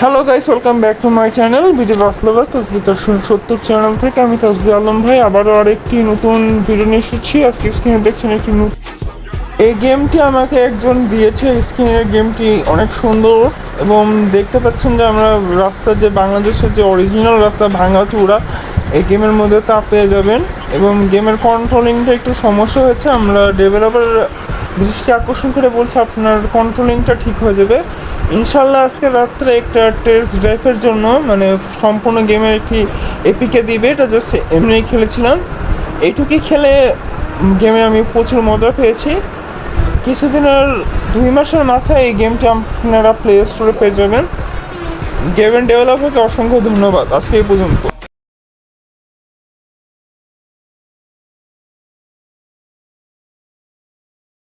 Hello guys welcome back to my channel video বাসলবা তসবি চারশো সত্তর চ্যানেল থেকে আমি তসবি আলম ভাই, আবারও আরেকটি নতুন ভিডিও নিয়ে এসেছি। আজকে স্ক্রিনে দেখছেন একটি নতুন এই গেমটি আমাকে একজন দিয়েছে স্ক্রিনের গেমটি অনেক সুন্দর এবং দেখতে পাচ্ছেন যে আমরা রাস্তার যে, বাংলাদেশের যে অরিজিনাল রাস্তা ভাঙাচুরা এই গেমের মধ্যে তা পেয়ে যাবেন এবং গেমের কন্ট্রোলিংটা একটু সমস্যা হয়েছে। আমরা ডেভেলপার দৃষ্টি আকর্ষণ করে বলছি, আপনার কন্ট্রোলিংটা ঠিক হয়ে যাবে। ইনশাল্লাহ আজকে রাত্রে একটা টেস্ট ড্রাইভের জন্য মানে সম্পূর্ণ গেমের একটি এপিকে দিবে। এটা জাস্ট এমনি খেলেছিলাম। এইটুকুই খেলে গেমে আমি প্রচুর মজা পেয়েছি। কিছুদিনের দুই মাসের মাথায় এই গেমটি আপনারা প্লে স্টোরে পেয়ে যাবেন। গেমের ডেভেলপারকে অসংখ্য ধন্যবাদ। আজকে এই পর্যন্ত।